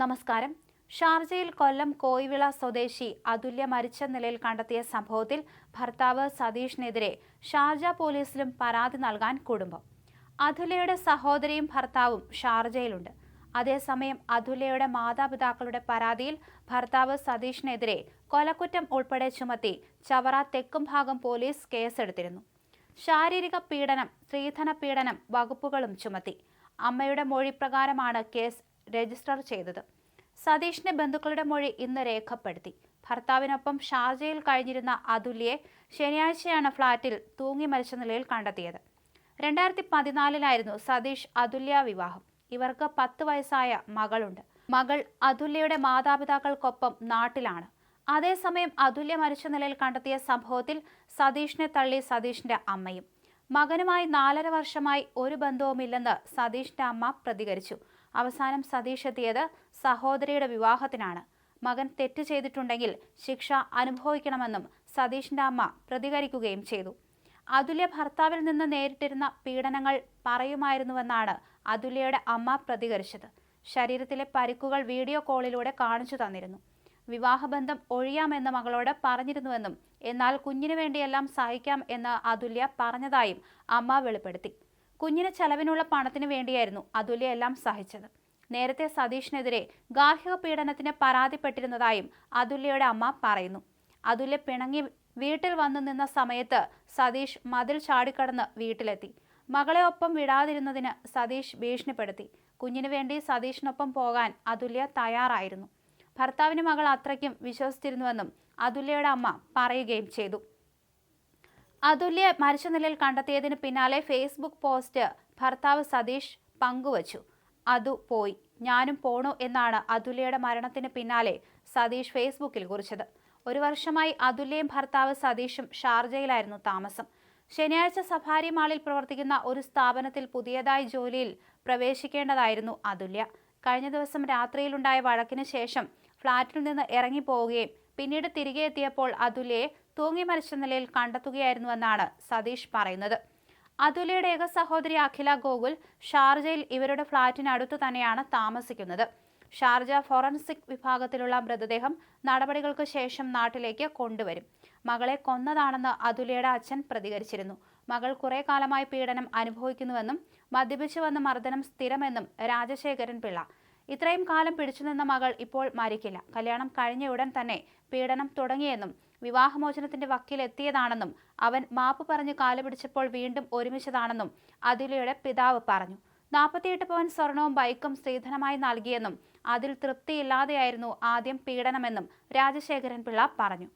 നമസ്കാരം. ഷാർജയിൽ കൊല്ലം കോയിവിള സ്വദേശി അതുല്യ മരിച്ച നിലയിൽ കണ്ടെത്തിയ സംഭവത്തിൽ ഭർത്താവ് സതീഷിനെതിരെ ഷാർജ പോലീസിലും പരാതി നൽകാൻ കുടുംബം. അതുല്യയുടെ സഹോദരിയും ഭർത്താവും ഷാർജയിലുണ്ട്. അതേസമയം അതുല്യയുടെ മാതാപിതാക്കളുടെ പരാതിയിൽ ഭർത്താവ് സതീഷിനെതിരെ കൊലക്കുറ്റം ഉൾപ്പെടെ ചുമത്തി ചവറ തെക്കും ഭാഗം പോലീസ് കേസെടുത്തിരുന്നു. ശാരീരിക പീഡനം സ്ത്രീധന പീഡനം വകുപ്പുകളും ചുമത്തി. അമ്മയുടെ മൊഴി പ്രകാരമാണ് കേസ് രജിസ്റ്റർ ചെയ്തത്. സതീഷിന്റെ ബന്ധുക്കളുടെ മൊഴി ഇന്ന് രേഖപ്പെടുത്തി. ഭർത്താവിനൊപ്പം ഷാർജയിൽ കഴിഞ്ഞിരുന്ന അതുല്യെ ശനിയാഴ്ചയാണ് ഫ്ളാറ്റിൽ തൂങ്ങി മരിച്ച നിലയിൽ കണ്ടെത്തിയത്. രണ്ടായിരത്തി പതിനാലിലായിരുന്നു സതീഷ് അതുല്യ വിവാഹം. ഇവർക്ക് പത്ത് വയസ്സായ മകളുണ്ട്. മകൾ അതുല്യയുടെ മാതാപിതാക്കൾക്കൊപ്പം നാട്ടിലാണ്. അതേസമയം അതുല്യ മരിച്ച നിലയിൽ കണ്ടെത്തിയ സംഭവത്തിൽ സതീഷിനെ തള്ളി സതീഷിന്റെ അമ്മയും. മകനുമായി നാലര വർഷമായി ഒരു ബന്ധവുമില്ലെന്ന് സതീഷിന്റെ അമ്മ പ്രതികരിച്ചു. അവസാനം സതീഷ് എത്തിയത് സഹോദരിയുടെ വിവാഹത്തിനാണ്. മകൻ തെറ്റ് ചെയ്തിട്ടുണ്ടെങ്കിൽ ശിക്ഷ അനുഭവിക്കണമെന്നും സതീഷിന്റെ അമ്മ പ്രതികരിക്കുകയും ചെയ്തു. അതുല്യ ഭർത്താവിൽ നിന്ന് നേരിട്ടിരുന്ന പീഡനങ്ങൾ പറയുമായിരുന്നുവെന്നാണ് അതുല്യയുടെ അമ്മ പ്രതികരിച്ചത്. ശരീരത്തിലെ പരിക്കുകൾ വീഡിയോ കോളിലൂടെ കാണിച്ചു തന്നിരുന്നു. വിവാഹബന്ധം ഒഴിയാമെന്ന് മകളോട് പറഞ്ഞിരുന്നുവെന്നും എന്നാൽ കുഞ്ഞിനു വേണ്ടിയെല്ലാം സഹിക്കാം എന്ന് അതുല്യ പറഞ്ഞതായും അമ്മ വെളിപ്പെടുത്തി. കുഞ്ഞിന് ചെലവിനുള്ള പണത്തിന് വേണ്ടിയായിരുന്നു അതുല്യ എല്ലാം സഹിച്ചത്. നേരത്തെ സതീഷിനെതിരെ ഗാർഹിക പീഡനത്തിന് പരാതിപ്പെട്ടിരുന്നതായും അതുല്യയുടെ അമ്മ പറയുന്നു. അതുല്യ പിണങ്ങി വീട്ടിൽ വന്നു നിന്ന സമയത്ത് സതീഷ് മതിൽ ചാടിക്കടന്ന് വീട്ടിലെത്തി. മകളെ ഒപ്പം വിടാതിരുന്നതിന് സതീഷ് ഭീഷണിപ്പെടുത്തി. കുഞ്ഞിനു വേണ്ടി സതീഷിനൊപ്പം പോകാൻ അതുല്യ തയ്യാറായിരുന്നു. ഭർത്താവിന് മകൾ അത്രയ്ക്കും വിശ്വസിച്ചിരുന്നുവെന്നും അതുല്യയുടെ അമ്മ പറയുകയും ചെയ്തു. അതുല്യ മരിച്ച നിലയിൽ കണ്ടെത്തിയതിന് പിന്നാലെ ഫേസ്ബുക്ക് പോസ്റ്റ് ഭർത്താവ് സതീഷ് പങ്കുവച്ചു. അതു പോയി. ഞാനും പോണു എന്നാണ് അതുല്യയുടെ മരണത്തിന് പിന്നാലെ സതീഷ് ഫേസ്ബുക്കിൽ കുറിച്ചത്. ഒരു വർഷമായി അതുല്യയും ഭർത്താവ് സതീഷും ഷാർജയിലായിരുന്നു താമസം. ശനിയാഴ്ച സഫാരി മാളിൽ പ്രവർത്തിക്കുന്ന ഒരു സ്ഥാപനത്തിൽ പുതിയതായി ജോലിയിൽ പ്രവേശിക്കേണ്ടതായിരുന്നു അതുല്യ. കഴിഞ്ഞ ദിവസം രാത്രിയിലുണ്ടായ വഴക്കിന് ശേഷം ഫ്ളാറ്റിൽ നിന്ന് ഇറങ്ങി പോവുകയും പിന്നീട് തിരികെ എത്തിയപ്പോൾ അതുല്യയെ തൂങ്ങി മരിച്ച നിലയിൽ കണ്ടെത്തുകയായിരുന്നുവെന്നാണ് സതീഷ് പറയുന്നത്. അതുലയുടെ ഏക സഹോദരി അഖില ഗോകുൽ ഷാർജയിൽ ഇവരുടെ ഫ്ളാറ്റിനടുത്ത് തന്നെയാണ് താമസിക്കുന്നത്. ഷാർജ ഫോറൻസിക് വിഭാഗത്തിലുള്ള മൃതദേഹം നടപടികൾക്ക് ശേഷം നാട്ടിലേക്ക് കൊണ്ടുവരും. മകളെ കൊന്നതാണെന്ന് അതുലയുടെ അച്ഛൻ പ്രതികരിച്ചിരുന്നു. മകൾ കുറെ കാലമായി പീഡനം അനുഭവിക്കുന്നുവെന്നും മദ്യപിച്ചു വന്ന മർദ്ദനം സ്ഥിരമെന്നും രാജശേഖരൻ പിള്ള. ഇത്രയും കാലം പിടിച്ചു നിന്ന മകൾ ഇപ്പോൾ മരിക്കില്ല. കല്യാണം കഴിഞ്ഞ ഉടൻ തന്നെ പീഡനം തുടങ്ങിയെന്നും വിവാഹമോചനത്തിന്റെ വക്കീൽ എത്തിയതാണെന്നും അവൻ മാപ്പ് പറഞ്ഞ് കാലുപിടിച്ചപ്പോൾ വീണ്ടും ഒരുമിച്ചതാണെന്നും അതിലയുടെ പിതാവ് പറഞ്ഞു. നാൽപ്പത്തിയെട്ട് പവൻ സ്വർണവും ബൈക്കും സ്ത്രീധനമായി നൽകിയെന്നും അതിൽ തൃപ്തിയില്ലാതെയായിരുന്നു ആദ്യം പീഡനമെന്നും രാജശേഖരൻ പിള്ള പറഞ്ഞു.